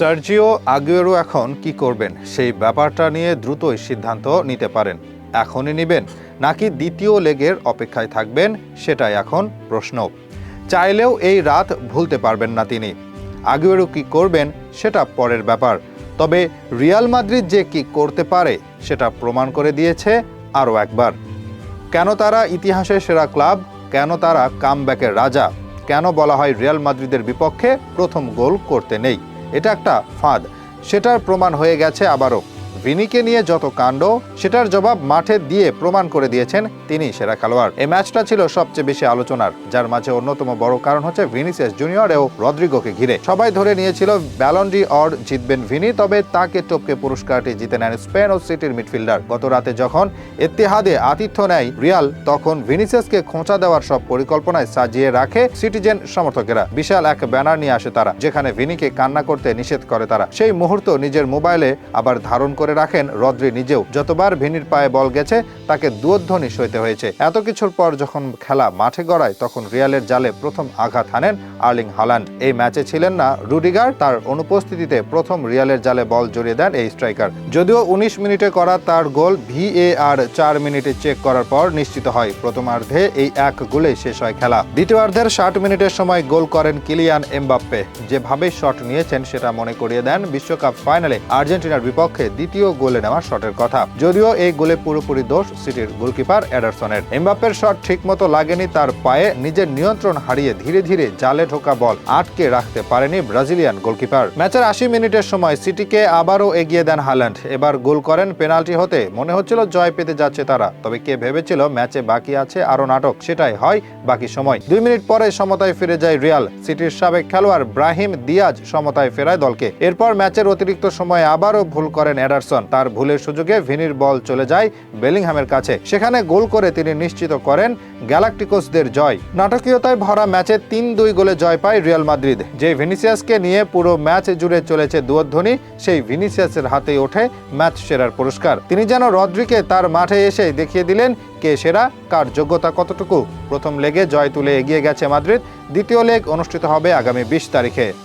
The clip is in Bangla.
সার্জিও আগুয়েরো এখন কি করবেন? সেই ব্যাপারটা নিয়ে দ্রুতই সিদ্ধান্ত নিতে পারেন। এখনই নেবেন, নাকি দ্বিতীয় লেগের অপেক্ষায় থাকবেন, সেটাই এখন প্রশ্ন। চাইলেও এই রাত ভুলতে পারবেন না তিনি। আগুয়েরো কি করবেন, সেটা পরের ব্যাপার। তবে রিয়াল মাদ্রিদ যে কি করতে পারে, সেটা প্রমাণ করে দিয়েছে আরও একবার। কেন তারা ইতিহাসের সেরা ক্লাব? কেন তারা কামব্যাকের রাজা? কেন বলা হয় রিয়াল মাদ্রিদের বিপক্ষে প্রথম গোল করতে নেই? এটা একটা ফাঁদ। সেটার প্রমাণ হয়ে গেছে আবারও। ভিনিকে নিয়ে যত কাণ্ড, সেটার জবাব মাঠে দিয়ে প্রমাণ করে দিয়েছেন তিনি সেরা খেলোয়াড়। এই ম্যাচটা ছিল সবচেয়ে বেশি আলোচনার, যার মাঝে অন্যতম বড় কারণ হচ্ছে ভিনিসিয়াস জুনিয়র ও রদ্রিগোকে ঘিরে। সবাই ধরে নিয়েছিল ব্যালন্ডি অর জিতবেন ভিনি, তবে তাকে টপকে পুরস্কারটি জিতে নেন স্পেন ও সিটির মিডফিল্ডার। গত রাতে যখন এত্তেহাদে আতিথ্য নেয় রিয়াল, তখন ভিনিসিয়াসকে খোঁচা দেওয়ার সব পরিকল্পনায় সাজিয়ে রাখে সিটিজেন সমর্থকেরা। বিশাল এক ব্যানার নিয়ে আসে তারা, যেখানে ভিনিকে কান্না করতে নিষেধ করে তারা। সেই মুহূর্ত নিজের মোবাইলে আবার ধারণ করে রাখেন রদ্রি নিজেও। যতবার ভিনির পায়ে বল গেছে, তাকে দুধ্বনি সইতে হয়েছে। এত কিছুর পর যখন খেলা মাঠে গড়ায়, তখন রিয়ালের জালে প্রথম আঘাত হানেন আর্লিং হালান্ড। এই ম্যাচে ছিলেন না রুডিগার, তার অনুপস্থিতিতে প্রথম রিয়ালের জালে বল জড়িয়ে দেন এই স্ট্রাইকার। যদিও উনিশ মিনিটে করা তার গোল, ভিএআর চার মিনিটে চেক করার পর নিশ্চিত হয়, প্রথমার্ধে এই এক গোলে শেষ হয় খেলা। দ্বিতীয়ার্ধের ষাট মিনিটের সময় গোল করেন কিলিয়ান এমবাপ্পে। যেভাবে শট নিয়েছেন, সেটা মনে করিয়ে দেন বিশ্বকাপ ফাইনালে। আর্জেন্টিনার বিপক্ষে দ্বিতীয় গোলে নেওয়া শটের কথা, যদিও এই গোলে পুরোপুরি দোষ সিটির গোলকিপার এডারসনের এমবাপ্পের শট ঠিকমতো লাগেনি, তার পায়ে নিজের নিয়ন্ত্রণ হারিয়ে ধীরে ধীরে জালে ঢোকা বল আটকে রাখতে পারেনি ব্রাজিলিয়ান গোলকিপার। ম্যাচের আশি মিনিটের সময় সিটিকে আবারও এগিয়ে দেন হাল্যান্ড। এবার গোল করেন পেনাল্টি হতে। মনে হচ্ছিল জয় পেতে যাচ্ছে তারা, তবে কে ভেবেছিল ম্যাচে বাকি আছে আরও নাটক, সেটাই হয় বাকি সময়। দুই মিনিট পরে সমতায় ফিরে যায় রিয়াল, সিটির সাবেক খেলোয়াড় ব্রাহিম দিয়াজ সমতায় ফেরায় দলকে। এরপর ম্যাচের অতিরিক্ত সময়ে আবারও ভুল করেন এডারসন তার ভুলের সুযোগে ভিনির বল চলে যায় বেলিংহামের কাছে। সেখানে গোল করে তিনি নিশ্চিত করেন গ্যালাকটিকোসদের জয়। নাটকীয়তায় ভরা ম্যাচে তিন দুই গোলে জয় পায় রিয়াল মাদ্রিদ। যে ভিনিসিয়াসকে নিয়ে পুরো ম্যাচ জুড়ে চলেছে দুধ্বনি সেই ভিনিসিয়াসের হাতে ওঠে ম্যাচ সেরার পুরস্কার। তিনি যেন রদ্রিকে তার মাঠে এসে দেখিয়ে দিলেন কে সেরা, কার যোগ্যতা কতটুকু। প্রথম লেগে জয় তুলে এগিয়ে গেছে মাদ্রিদ। দ্বিতীয় লেগ অনুষ্ঠিত হবে আগামী বিশ তারিখে।